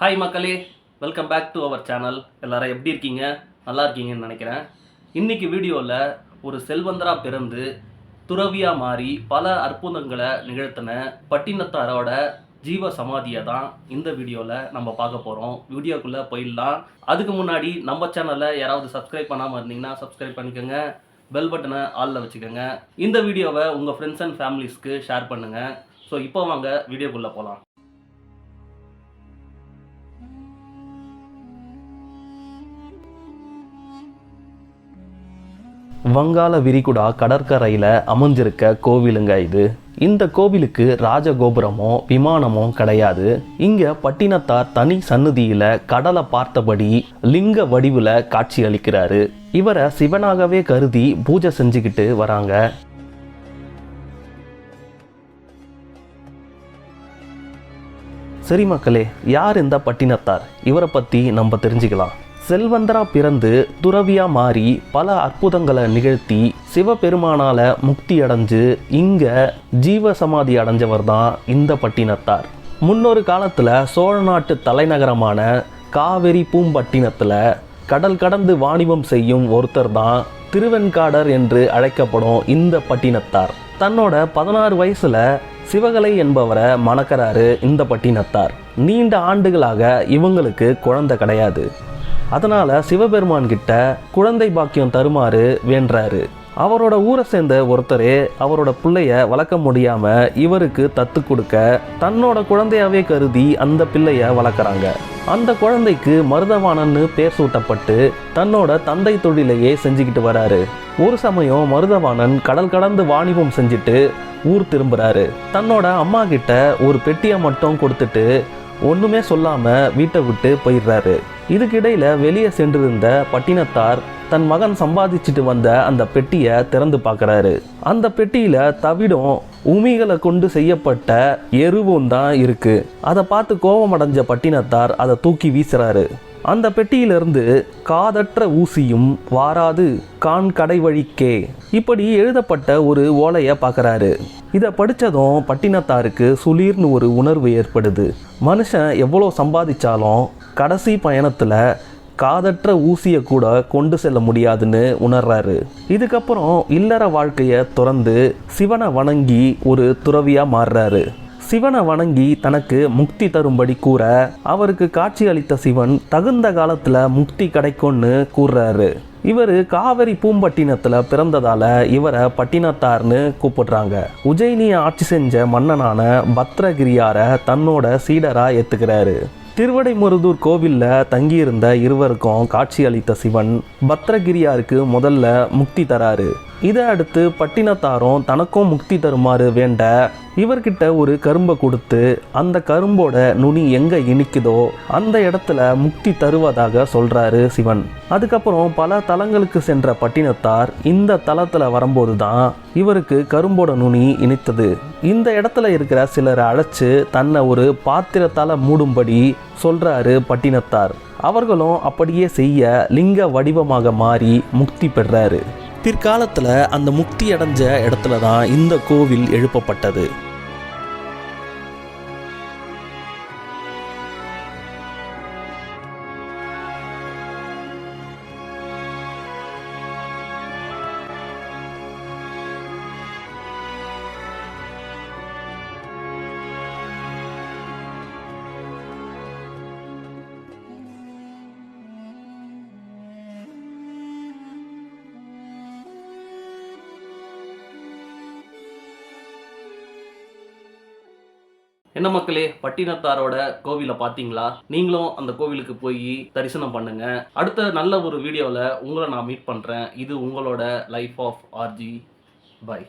Hi மக்களே. Welcome back to our channel எல்லாரும் எப்படி இருக்கீங்க? நல்லா இருக்கீங்கன்னு நினைக்கிறேன். இன்றைக்கி வீடியோவில் ஒரு செல்வந்தராக பிறந்து துறவியாக மாறி பல அற்புதங்களை நிகழ்த்தின பட்டினத்தாரோட ஜீவ சமாதியை தான் இந்த வீடியோவில் நம்ம பார்க்க போகிறோம் வீடியோக்குள்ளே போயிடலாம். அதுக்கு முன்னாடி நம்ம சேனலை யாராவது சப்ஸ்கிரைப் பண்ணாமல் இருந்தீங்கன்னா சப்ஸ்கிரைப் பண்ணிக்கோங்க. பெல் பட்டனை ஆளில் வச்சுக்கோங்க. இந்த வீடியோவை உங்கள் ஃப்ரெண்ட்ஸ் அண்ட் ஃபேமிலிஸ்க்கு ஷேர் பண்ணுங்கள் ஸோ இப்போ வாங்க வீடியோக்குள்ளே போகலாம் வங்காள விரிகுடா கடற்கரையில் அமைஞ்சிருக்க கோவிலுங்க இது. இந்த கோவிலுக்கு ராஜகோபுரமோ விமானமோ கிடையாது. இங்க பட்டினத்தார் தனி சந்நிதியில கடலை பார்த்தபடி லிங்க வடிவுல காட்சி அளிக்கிறாரு. இவரை சிவனாகவே கருதி பூஜை செஞ்சுக்கிட்டு வராங்க. சரி மக்களே யார் இந்த பட்டினத்தார்? இவரை பற்றி நம்ம தெரிஞ்சுக்கலாம். செல்வந்தரா பிறந்து துறவியா மாறி பல அற்புதங்களை நிகழ்த்தி சிவபெருமானால முக்தி அடைஞ்சு இங்க ஜீவ சமாதி அடைஞ்சவர் தான் இந்த பட்டினத்தார். முன்னொரு காலத்துல சோழ நாட்டு தலைநகரமான காவிரி பூம்பட்டினத்துல கடல் கடந்து வாணிபம் செய்யும் ஒருத்தர் தான் திருவெண்காடர் என்று அழைக்கப்படும் இந்த பட்டினத்தார். தன்னோட பதினாறு வயசுல சிவகலை என்பவரை மணக்கறாரு இந்த பட்டினத்தார். நீண்ட ஆண்டுகளாக இவங்களுக்கு குழந்தை கிடையாது. அதனால சிவபெருமான் கிட்ட குழந்தை பாக்கியம் தருமாறு வேண்டுறாரு அவரோட ஊரை சேர்ந்த ஒருத்தரே அவரோட பிள்ளைய வளர்க்க முடியாம இவருக்கு தத்து கொடுக்க தன்னோட குழந்தையாவே கருதி அந்த பிள்ளைய வளர்க்குறாங்க. அந்த குழந்தைக்கு மருதவாணன்னு பேர் சூட்டப்பட்டு தன்னோட தந்தை தொழிலையே செஞ்சுக்கிட்டு வராரு. ஒரு சமயம் மருதவாணன் கடல் கடந்து வாணிபம் செஞ்சுட்டு ஊர் திரும்புறாரு. தன்னோட அம்மா கிட்ட ஒரு பெட்டியை மட்டும் கொடுத்துட்டு ஒன்றுமே சொல்லாமல் வீட்டை விட்டு போயிடுறாரு. இதுக்கிடையில் வெளியே சென்றிருந்த பட்டினத்தார் தன் மகன் சம்பாதிச்சுட்டு வந்த அந்த பெட்டியை திறந்து பார்க்குறாரு. அந்த பெட்டியில் தவிடும் உமிகளை கொண்டு செய்யப்பட்ட எருவும் தான் இருக்குது அதை பார்த்து கோபமடைஞ்ச பட்டினத்தார் அதை தூக்கி வீசுறாரு. அந்த பெட்டியிலிருந்து காதற்ற ஊசியும் வாராது கான் கடை வழிக்கே. இப்படி எழுதப்பட்ட ஒரு ஓலையை பார்க்குறாரு. இதை படித்ததும் பட்டினத்தாருக்கு சுளீர்னு ஒரு உணர்வு ஏற்படுது. மனுஷன் எவ்வளோ சம்பாதிச்சாலும் கடைசி பயணத்தில் காதற்ற ஊசியை கூட கொண்டு செல்ல முடியாதுன்னு உணர்றாரு. இதுக்கப்புறம் இல்லற வாழ்க்கையை துறந்து சிவனை வணங்கி ஒரு துறவியாக மாறுறாரு. சிவனை வணங்கி தனக்கு முக்தி தரும்படி கூற அவருக்கு காட்சி அளித்த சிவன் தகுந்த காலத்துல முக்தி கிடைக்கும்னு கூறுறாரு. இவர் காவிரி பூம்பட்டினத்தில் பிறந்ததால இவரை பட்டினத்தார்னு கூப்பிடுறாங்க. உஜயினியை ஆட்சி செஞ்ச மன்னனான பத்ரகிரியாரை தன்னோட சீடராக ஏற்றுக்கிறாரு திருவடைமுருதூர் கோவிலில் தங்கியிருந்த இருவருக்கும் காட்சி அளித்த சிவன் பத்ரகிரியாருக்கு முதல்ல முக்தி தராரு. இதை அடுத்து பட்டினத்தாரும் தனக்கும் முக்தி தருமாறு வேண்ட இவர்கிட்ட ஒரு கரும்பை கொடுத்து அந்த கரும்போட நுனி எங்கே இனிக்குதோ அந்த இடத்துல முக்தி தருவதாக சொல்கிறாரு சிவன். அதுக்கப்புறம் பல தலங்களுக்கு சென்ற பட்டினத்தார் இந்த தலத்தில் வரும்போது தான் இவருக்கு கரும்போட நுனி இனித்தது. இந்த இடத்துல இருக்கிற சிலரை அழைச்சு தன்னை ஒரு பாத்திரத்தால மூடும்படி சொல்கிறாரு பட்டினத்தார். அவர்களும் அப்படியே செய்ய லிங்க வடிவமாக மாறி முக்தி பெறாரு. பிற்காலத்தில் அந்த முக்தி அடைஞ்ச இடத்துல தான் இந்த கோவில் எழுப்பப்பட்டது. என்ன மக்களே பட்டினத்தாரோட கோவிலை பார்த்தீங்களா? நீங்களும் அந்த கோவிலுக்கு போய் தரிசனம் பண்ணுங்க. அடுத்த நல்ல ஒரு வீடியோவில் உங்களை நான் மீட் பண்ணுறேன் இது உங்களோட லைஃப் ஆஃப் ஆர்ஜி பை